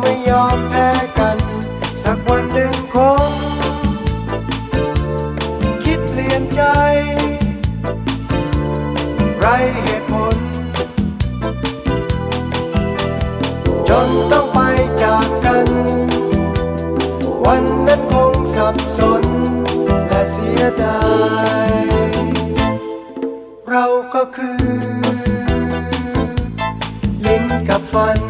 ไม่ยอมแพ้กัน สักวันหนึ่งคง คิดเปลี่ยนใจ ไรเหตุผล จนต้องไปจากกัน วันนั้นคงสับสน และเสียดาย เราก็คือ ลิ้นกับฟัน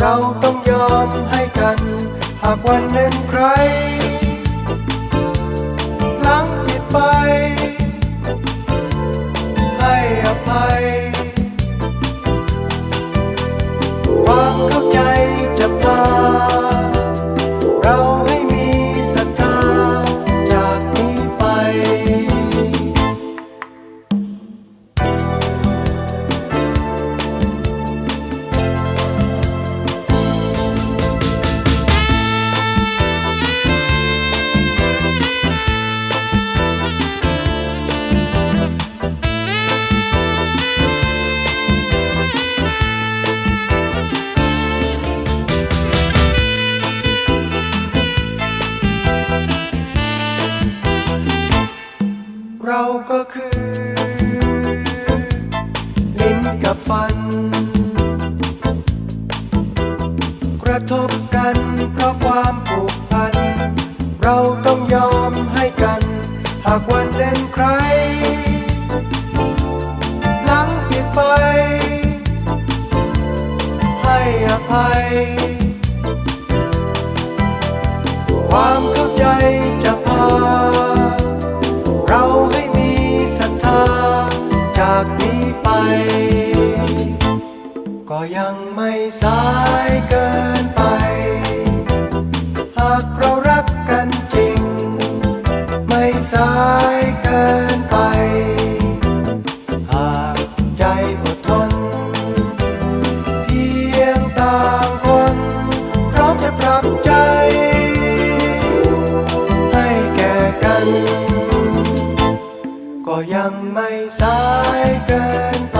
เราต้องยอมให้กัน หากวันหนึ่งใครพลั้งผิดไป ให้อภัย ความเข้าใจจะพา กับฟัน กระทบกันเพราะความผูกพัน เราต้องยอมให้กัน หากวันหนึ่งใคร หลังผิดไป ให้อภัย ความเข้าใจจะพา เราให้มีศรัทธาจากนี้ไป ก็ยังไม่สายเกินไป หากเรารักกันจริง ไม่สายเกินไป หากใจอดทน เพียงต่างคนพร้อมจะปรับใจ ให้แก่กัน ก็ยังไม่สายเกินไป